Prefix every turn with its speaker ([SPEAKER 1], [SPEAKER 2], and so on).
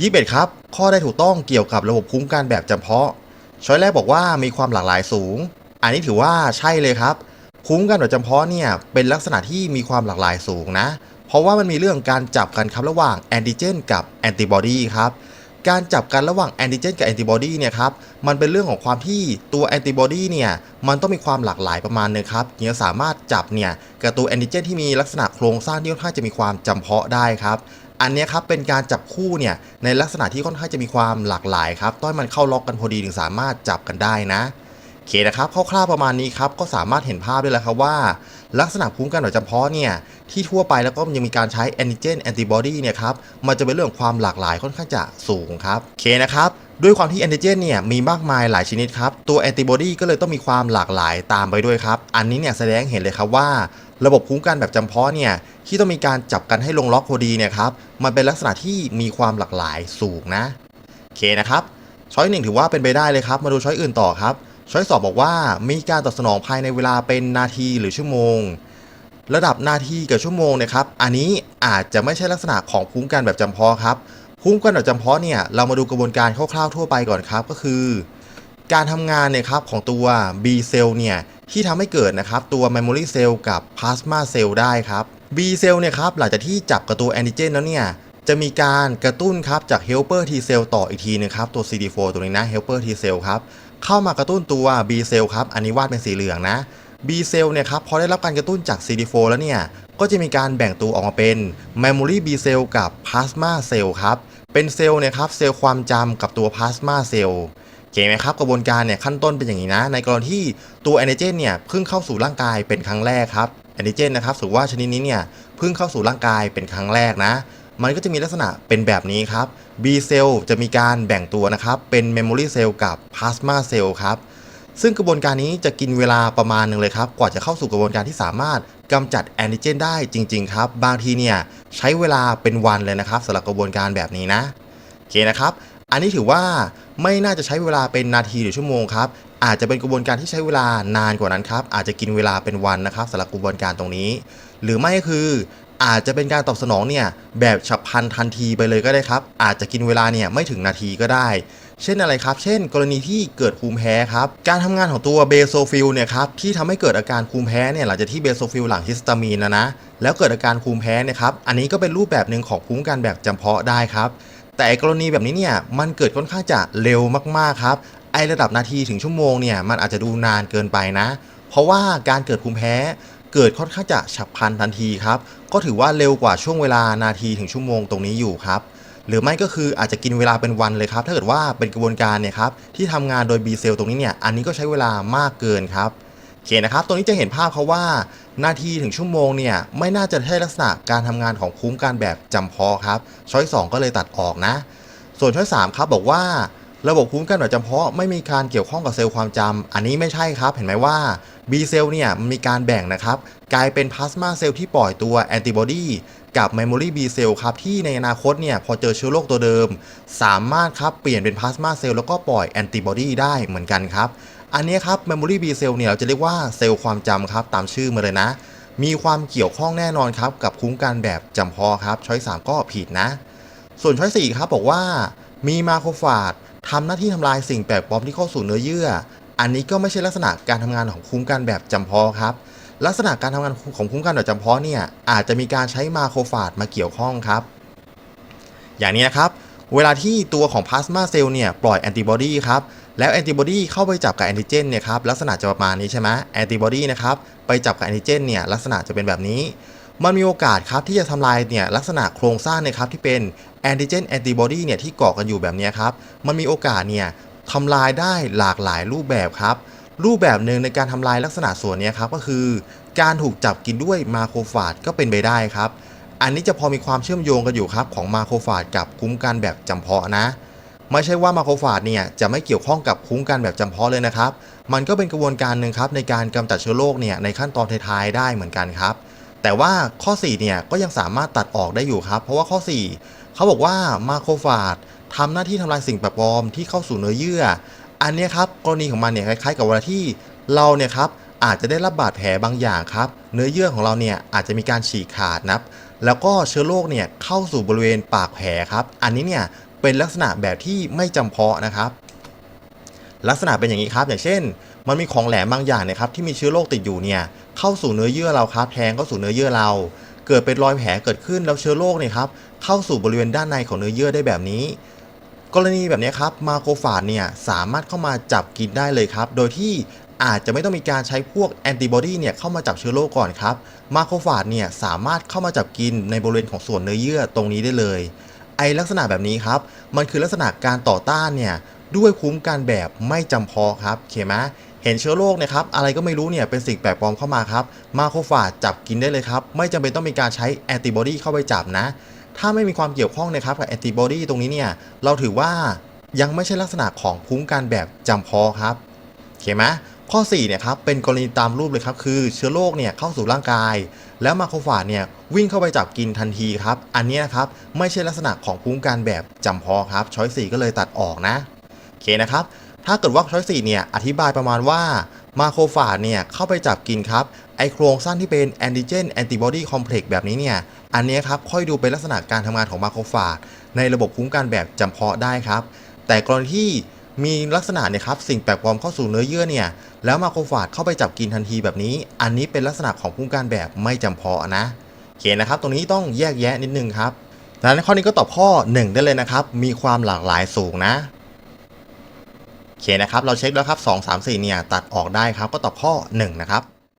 [SPEAKER 1] ยี่สิบเอ็ดครับ ข้อได้ถูกต้องเกี่ยวกับระบบคุ้มกันแบบจำเพาะ ช้อยแรกบอกว่ามีความหลากหลายสูง อันนี้ถือว่าใช่เลยครับ คุ้มกันแบบจำเพาะเนี่ยเป็นลักษณะที่มีความหลากหลายสูงนะ เพราะว่ามันมีเรื่องการจับกันครับระหว่างแอนติเจนกับแอนติบอดีครับ การจับกันระหว่างแอนติเจนกับแอนติบอดีเนี่ยครับ มันเป็นเรื่องของความที่ตัวแอนติบอดีเนี่ยมันต้องมีความหลากหลายประมาณนึงครับถึงจะสามารถจับเนี่ยกับตัวแอนติเจนที่มีลักษณะโครงสร้างที่ค่อนข้างจะมีความจำเพาะได้ครับ อันนี้ครับเป็นการจับคู่เนี่ยในลักษณะที่ค่อนข้างจะมีความหลากหลายครับต้อยมันเข้าล็อกกันพอดีถึงสามารถจับกันได้นะโอเคนะครับคร่าวๆประมาณนี้ครับก็สามารถเห็นภาพได้แล้วครับว่า ลักษณะภูมิคุ้มกันโดยเฉพาะเนี่ยที่ทั่วไปแล้วก็ยังมีการใช้แอนติเจนแอนติบอดีเนี่ยครับมันจะเป็นเรื่องความหลากหลายค่อนข้างจะสูงครับโอเคนะครับ ด้วยความที่แอนติเจนเนี่ยมีมากมายหลายชนิดครับ ตัวแอนติบอดีก็เลยต้องมีความหลากหลายตามไปด้วยครับ อันนี้เนี่ยแสดงเห็นเลยครับว่า ระบบภูมิคุ้มกันแบบจำเพาะเนี่ยที่ต้องมีการจับกันให้ลงล็อกพอดีเนี่ยครับมันเป็นลักษณะที่มีความหลากหลายสูงนะโอเคนะครับช้อยหนึ่งถือว่าเป็นไปได้เลยครับ มาดูช้อยอื่นต่อครับ ช้อยสองบอกว่ามีการตอบสนองภายในเวลาเป็นนาทีหรือชั่วโมง ระดับนาทีกับชั่วโมงเนะครับ อันนี้อาจจะไม่ใช่ลักษณะของภูมิคุ้มกันแบบจำเพาะครับ ภูมิคุ้มกันแบบจำเพาะเนี่ยเรามาดูกระบวนการคร่าวๆทั่วไปก่อนครับก็คือ การทำงานเนี่ยครับของตัว B เซลล์เนี่ยที่ทำให้เกิดนะครับตัว Memory Cell กับ Plasma Cell ได้ครับ B เซลล์เนี่ยครับหลังจากที่จับกับตัวแอนติเจนแล้วเนี่ยจะมีการกระตุ้นครับจาก Helper T Cell ต่ออีกทีนึงครับตัว CD4 ตัวนี้นะ Helper T Cell ครับเข้ามากระตุ้นตัว B เซลล์ครับอันนี้วาดเป็นสีเหลืองนะ B เซลล์เนี่ยครับพอได้รับการกระตุ้นจาก CD4 แล้วเนี่ยก็จะมีการแบ่งตัวออกมาเป็น Memory B Cell กับ Plasma Cell ครับ เป็นเซลล์เนี่ยครับเซลล์ความจำกับตัว Plasma Cell โอเคไหมครับกระบวนการเนี่ยขั้นต้นเป็นอย่างนี้นะ ในกรณีที่ตัวแอนติเจนเนี่ยเพิ่งเข้าสู่ร่างกายเป็นครั้งแรกครับแอนติเจนนะครับถือว่าชนิดนี้เนี่ยเพิ่งเข้าสู่ร่างกายเป็นครั้งแรกนะ มันก็จะมีลักษณะเป็นแบบนี้ครับ B เซลล์จะมีการแบ่งตัวนะครับเป็น Memory Cell กับ Plasma Cell ครับซึ่งกระบวนการนี้จะกินเวลาประมาณหนึ่งเลยครับ กว่าจะเข้าสู่กระบวนการที่สามารถ กำจัดแอนติเจนได้จริง ๆ ครับ บางทีเนี่ยใช้เวลาเป็นวันเลยนะครับสำหรับกระบวนการแบบนี้นะโอเคนะครับ อันนี้ถือว่าไม่น่าจะใช้เวลาเป็นนาทีหรือชั่วโมงครับอาจจะเป็นกระบวนการที่ใช้เวลานานกว่านั้นครับอาจจะกินเวลาเป็นวันนะครับสำหรับกระบวนการตรงนี้ หรือไม่ก็คือ อาจจะเป็นการตอบสนองเนี่ยแบบฉับพลันทันทีไปเลยก็ได้ครับ อาจจะกินเวลาเนี่ยไม่ถึงนาทีก็ได้ เช่นอะไรครับ เช่น กรณีที่เกิดภูมิแพ้ครับ การทำงานของตัวเบโซฟิลเนี่ยครับที่ทำให้เกิดอาการภูมิแพ้เนี่ยหลังจากที่เบโซฟิลหลังฮิสตามีนนะนะ แล้วเกิดอาการภูมิแพ้เนะครับอันนี้ก็เป็นรูปแบบหนึ่งของภูมิคุ้มกันแบบจำเพาะได้ครับแต่กรณีแบบนี้เนี่ยมันเกิดค่อนข้างจะเร็วมากๆครับไอระดับนาทีถึงชั่วโมงเนี่ยมันอาจจะดูนานเกินไปนะ เพราะว่าการเกิดภูมิแพ้ เกิดค่อนข้างจะฉับพลันทันทีครับ ก็ถือว่าเร็วกว่าช่วงเวลานาทีถึงชั่วโมงตรงนี้อยู่ครับ หรือไม่ก็คืออาจจะกินเวลาเป็นวันเลยครับ ถ้าเกิดว่าเป็นกระบวนการเนี่ยครับที่ทำงานโดย B เซลตรงนี้เนี่ยอันนี้ก็ใช้เวลามากเกินครับโอเคนะครับ ตรงนี้จะเห็นภาพเขาว่า นาทีถึงชั่วโมงเนี่ยไม่น่าจะใช่ลักษณะการทำงานของคุ้มการแบบจำเพาะครับ ช้อย 2 ก็เลยตัดออกนะ ส่วนช้อย 3 ครับบอกว่า ระบบภูมิคุ้มกันแบบจำเพาะไม่มีการเกี่ยวข้องกับเซลล์ความจำอันนี้ไม่ใช่ครับ เห็นไหมว่า B เซลล์เนี่ยมันมีการแบ่งนะครับ กลายเป็นพลาสมาเซลล์ที่ปล่อยตัวแอนติบอดีกับ Memory B เซลล์ครับ ที่ในอนาคตเนี่ยพอเจอเชื้อโรคตัวเดิม สามารถครับเปลี่ยนเป็นพลาสมาเซลล์แล้วก็ปล่อยแอนติบอดีได้เหมือนกันครับ อันนี้ครับ Memory B เซลล์เนี่ยเราจะเรียกว่าเซลล์ความจำครับตามชื่อมาเลยนะ มีความเกี่ยวข้องแน่นอนครับกับคุ้มกันแบบจำเพาะครับช้อย3ก็ผิดนะ ส่วนช้อย4ครับบอกว่ามีมาโครฟาจ ทำหน้าที่ทำลายสิ่งแปลกปลอมที่เข้าสู่เนื้อเยื่อ อันนี้ก็ไม่ใช่ลักษณะการทำงานของคุ้มกันแบบจำเพาะครับ ลักษณะการทำงานของคุ้มกันแบบจำเพาะเนี่ยอาจจะมีการใช้มาโครฟาจมาเกี่ยวข้องครับ อย่างนี้นะครับ เวลาที่ตัวของพลาสมาเซลล์เนี่ยปล่อยแอนติบอดีครับแล้วแอนติบอดีเข้าไปจับกับแอนติเจนเนี่ยครับลักษณะจะประมาณนี้ใช่ไหมแอนติบอดีนะครับไปจับกับแอนติเจนเนี่ยลักษณะจะเป็นแบบนี้ มันมีโอกาสครับที่จะทำลายเนี่ยลักษณะโครงสร้างนี่ยครับที่เป็นแอนติเจนแอนติบอดีเนี่ยที่เกาะกันอยู่แบบนี้ครับมันมีโอกาสเนี่ยทำลายได้หลากหลายรูปแบบครับ รูปแบบหนึ่งในการทำลายลักษณะส่วนเนี้ยครับก็คือ การถูกจับกินด้วยมาโครฟาจก็เป็นไปได้ครับ อันนี้จะพอมีความเชื่อมโยงกันอยู่ครับของมาโครฟาจกับคุ้มกันแบบจำเพาะนะไม่ใช่ว่ามาโครฟาจเนี่ยจะไม่เกี่ยวข้องกับคุ้มกันแบบจำเพาะเลยนะครับ มันก็เป็นกระบวนการหนึ่งครับในการกำจัดเชื้อโรคเนี่ยในขั้นตอนท้ายๆได้เหมือนกันครับ แต่ว่าข้อ4เนี่ยก็ยังสามารถตัดออกได้อยู่ครับ เพราะว่าข้อ 4 เขาบอกว่ามาโครฟาจทำหน้าที่ทำลายสิ่งแปลกปลอมที่เข้าสู่เนื้อเยื่อ อันนี้ครับกรณีของมันเนี่ยคล้ายๆ กับเวลาที่เราเนี่ยครับอาจจะได้รับบาดแผลบางอย่างครับ เนื้อเยื่อของเราเนี่ยอาจจะมีการฉีกขาดนับแล้วก็เชื้อโรคเนี่ยเข้าสู่บริเวณปากแผลครับ อันนี้เนี่ยเป็นลักษณะแบบที่ไม่จำเพาะนะครับ ลักษณะเป็นอย่างนี้ครับ อย่างเช่น มันมีของแหลมบางอย่างเนะครับที่มีเชื้อโรคติดอยู่เนี่ยเข้าสู่เนื้อเยื่อเราครับแทงเข้าสู่เนื้อเยื่อเรา เกิดเป็นรอยแผลเกิดขึ้นแล้วเชื้อโรคเนี่ยครับเข้าสู่บริเวณด้านในของเนื้อเยื่อได้แบบนี้ กรณีแบบนี้ครับมาโครฟาจเนี่ยสามารถเข้ามาจับกินได้เลยครับ โดยที่อาจจะไม่ต้องมีการใช้พวกแอนติบอดีเนี่ยเข้ามาจับเชื้อโรคก่อนครับมาโครฟาจเนี่ยสามารถเข้ามาจับกินในบริเวณของส่วนเนื้อเยื่อตรงนี้ได้เลย ไอลักษณะแบบนี้ครับ มันคือลักษณะการต่อต้านเนี่ย ด้วยคุ้มกันแบบไม่จำเพาะครับโอเคไหมเห็นเชื้อโรคนะครับอะไรก็ไม่รู้เนี่ยเป็นสิ่งแปลกปลอมเข้ามาครับมาโครฟาจจับกินได้เลยครับ ไม่จำเป็นต้องมีการใช้แอนติบอดีเข้าไปจับนะ ถ้าไม่มีความเกี่ยวข้องนะครับกับแอนติบอดีตรงนี้เนี่ยเราถือว่ายังไม่ใช่ลักษณะของภูมิกันแบบจำเพาะครับโอเคไหมข้อ4เนี่ยครับเป็นกรณีตามรูปเลยครับคือเชื้อโรคเนี่ยเข้าสู่ร่างกาย แล้วมาโครฟาจเนี่ยวิ่งเข้าไปจับกินทันทีครับ อันนี้นะครับไม่ใช่ลักษณะของภูมิกันแบบจำเพาะครับช้อยสี่ก็เลยตัดออกนะ เคนะครับ ถ้าเกิดว่าช้อยสี่เนี่ยอธิบายประมาณว่ามาโครฟาจเนี่ยเข้าไปจับกินครับไอโครงสร้างที่เป็นแอนติเจนแอนติบอดีคอมเพล็กซ์แบบนี้เนี่ยอันเนี้ยครับค่อยดูเป็นลักษณะการทำงานของมาโครฟาจในระบบคุ้มกันแบบจำเพาะได้ครับ แต่กรณีที่มีลักษณะเนี่ยครับสิ่งแปลกปลอมเข้าสู่เนื้อเยื่อเนี่ยแล้วมาโครฟาจเข้าไปจับกินทันทีแบบนี้ อันนี้เป็นลักษณะของคุ้มกันแบบไม่จำเพาะนะโอเคนะครับ ตรงนี้ต้องแยกแยะนิดนึงครับดังนั้นข้อนี้ก็ตอบข้อ 1 ได้เลยนะครับ มีความหลากหลายสูงนะ โอเคนะครับ เราเช็คแล้วครับ 2 3 4 เนี่ย ตัดออกได้ครับ ก็ตอบข้อ 1 นะครับ